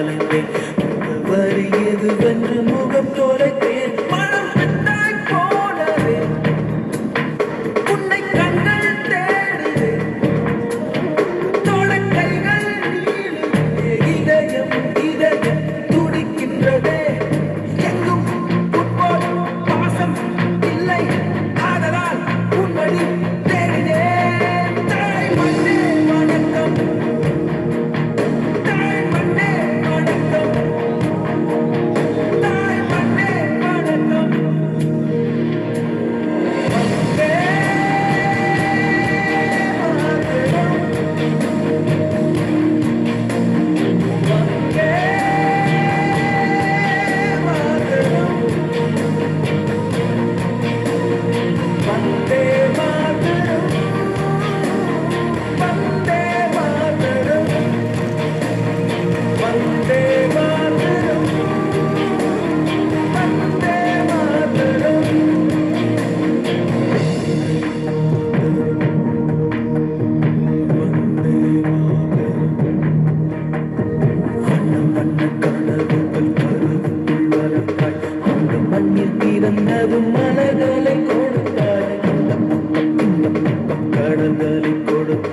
கலந்தேன் வருகிறது வென்று முகம் தொலைத்தேன் பிறந்ததும் மலர்களை கொடுத்தாய். கடல்களை கொடுத்த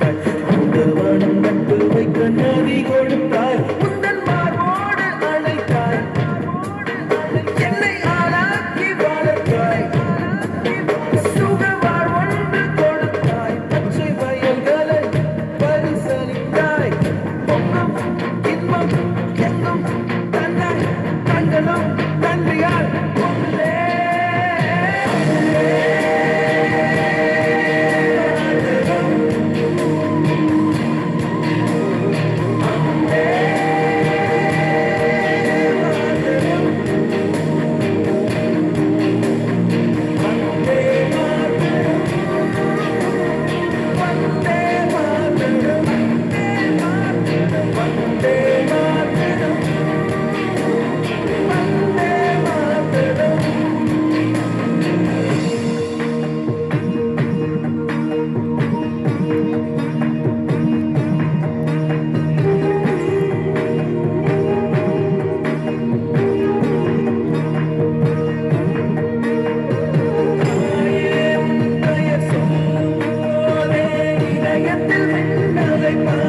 make my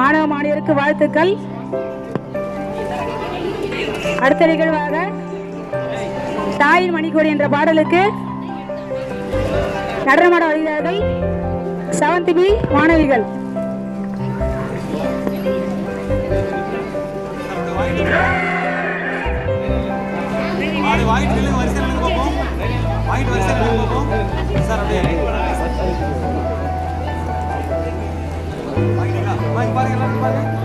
மாணவ மாணவிகளுக்கு வாழ்த்துக்கள். அடுத்த நிகழ்வாக தாயின் மணிக்கொடி என்ற பாடலுக்கு நடனமாட வருகிறார்கள் செவன்த் பி மாணவிகள். வாங்கிட்டு la